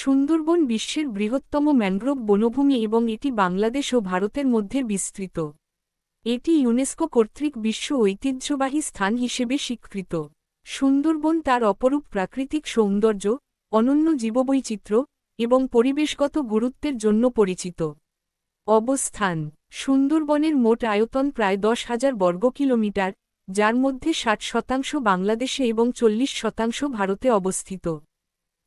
সুন্দরবন বিশ্বের বৃহত্তম ম্যানগ্রোভ বনভূমি এবং এটি বাংলাদেশ ও ভারতের মধ্যে বিস্তৃত। এটি ইউনেস্কো কর্তৃক বিশ্ব ঐতিহ্যবাহী স্থান হিসেবে স্বীকৃত। সুন্দরবন তার অপরূপ প্রাকৃতিক সৌন্দর্য, অনন্য জীববৈচিত্র্য এবং পরিবেশগত গুরুত্বের জন্য পরিচিত। অবস্থান, সুন্দরবনের মোট আয়তন প্রায় দশ হাজার বর্গ কিলোমিটার, যার মধ্যে ষাট শতাংশ বাংলাদেশে এবং চল্লিশ শতাংশ ভারতে অবস্থিত।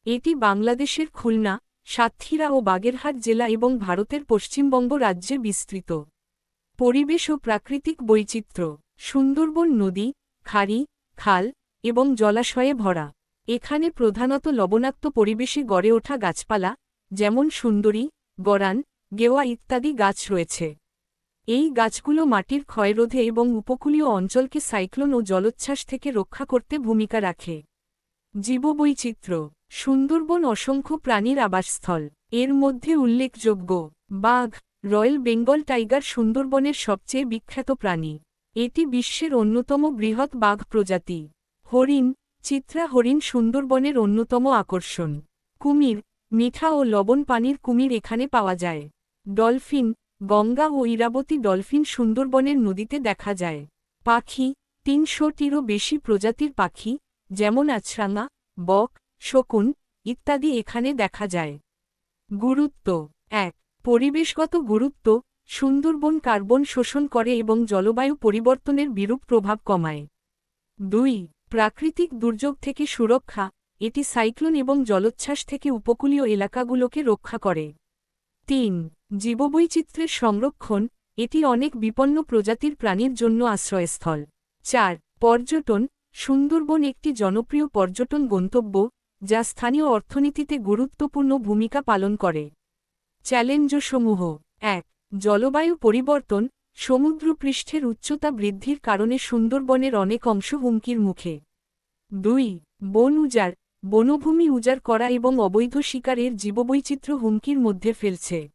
এটি বাংলাদেশের খুলনা, সাতক্ষীরা ও বাগেরহাট জেলা এবং ভারতের পশ্চিমবঙ্গ রাজ্যে বিস্তৃত। পরিবেশ ও প্রাকৃতিক বৈচিত্র্য, সুন্দরবন নদী, খাড়ি, খাল এবং জলাশয়ে ভরা। এখানে প্রধানত লবণাক্ত পরিবেশে গড়ে ওঠা গাছপালা, যেমন সুন্দরী, গরান, গেওয়া ইত্যাদি গাছ রয়েছে। এই গাছগুলো মাটির ক্ষয়রোধে এবং উপকূলীয় অঞ্চলকে সাইক্লোন ও জলোচ্ছ্বাস থেকে রক্ষা করতে ভূমিকা রাখে। জীববৈচিত্র্য সুন্দরবন অসংখ্য প্রাণীর আবাসস্থল। এর মধ্যে উল্লেখযোগ্য, বাঘ রয়্যাল বেঙ্গল টাইগার সুন্দরবনের সবচেয়ে বিখ্যাত প্রাণী। এটি বিশ্বের অন্যতম বৃহৎ বাঘ প্রজাতি। হরিণ, চিত্রা হরিণ সুন্দরবনের অন্যতম আকর্ষণ। কুমির, মিঠা ও লবণ পানির কুমির এখানে পাওয়া যায়। ডলফিন, গঙ্গা ও ইরাবতী ডলফিন সুন্দরবনের নদীতে দেখা যায়। পাখি, তিনশোটিরও বেশি প্রজাতির পাখি, যেমন আছরাঙা, বক শকুন, ইত্যাদি এখানে দেখা যায়। গুরুত্ব, এক, পরিবেশগত গুরুত্ব, সুন্দরবন কার্বন শোষণ করে এবং জলবায়ু পরিবর্তনের বিরূপ প্রভাব কমায়। দুই, প্রাকৃতিক দুর্যোগ থেকে সুরক্ষা, এটি সাইক্লোন এবং জলোচ্ছ্বাস থেকে উপকূলীয় এলাকাগুলোকে রক্ষা করে। তিন, জীববৈচিত্র্যের সংরক্ষণ, এটি অনেক বিপন্ন প্রজাতির প্রাণীর জন্য আশ্রয়স্থল। চার, পর্যটন, সুন্দরবন একটি জনপ্রিয় পর্যটন গন্তব্য যা স্থানীয় অর্থনীতিতে গুরুত্বপূর্ণ ভূমিকা পালন করে। চ্যালেঞ্জসমূহ। এক, জলবায়ু পরিবর্তন। সমুদ্রপৃষ্ঠের উচ্চতা বৃদ্ধির কারণে সুন্দরবনের অনেক অংশ হুমকির মুখে। দুই, বন উজাড়। বনভূমি উজাড় করা এবং অবৈধ শিকারের জীববৈচিত্র্য হুমকির মধ্যে ফেলছে।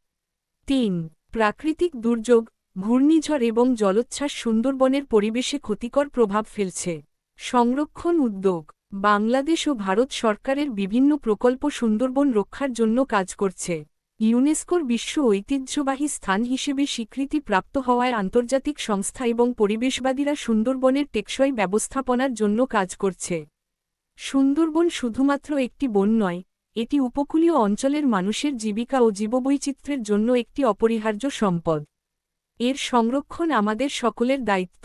তিন, প্রাকৃতিক দুর্যোগ। ঘূর্ণিঝড় এবং জলোচ্ছ্বাস সুন্দরবনের পরিবেশে ক্ষতিকর প্রভাব ফেলছে। সংরক্ষণ উদ্যোগ। বাংলাদেশ ও ভারত সরকারের বিভিন্ন প্রকল্প সুন্দরবন রক্ষার জন্য কাজ করছে। ইউনেস্কোর বিশ্ব ঐতিহ্যবাহী স্থান হিসেবে স্বীকৃতি প্রাপ্ত হওয়ায় আন্তর্জাতিক সংস্থা এবং পরিবেশবাদীরা সুন্দরবনের টেকসই ব্যবস্থাপনার জন্য কাজ করছে। সুন্দরবন শুধুমাত্র একটি বন নয়, এটি উপকূলীয় অঞ্চলের মানুষের জীবিকা ও জীববৈচিত্র্যের জন্য একটি অপরিহার্য সম্পদ। এর সংরক্ষণ আমাদের সকলের দায়িত্ব।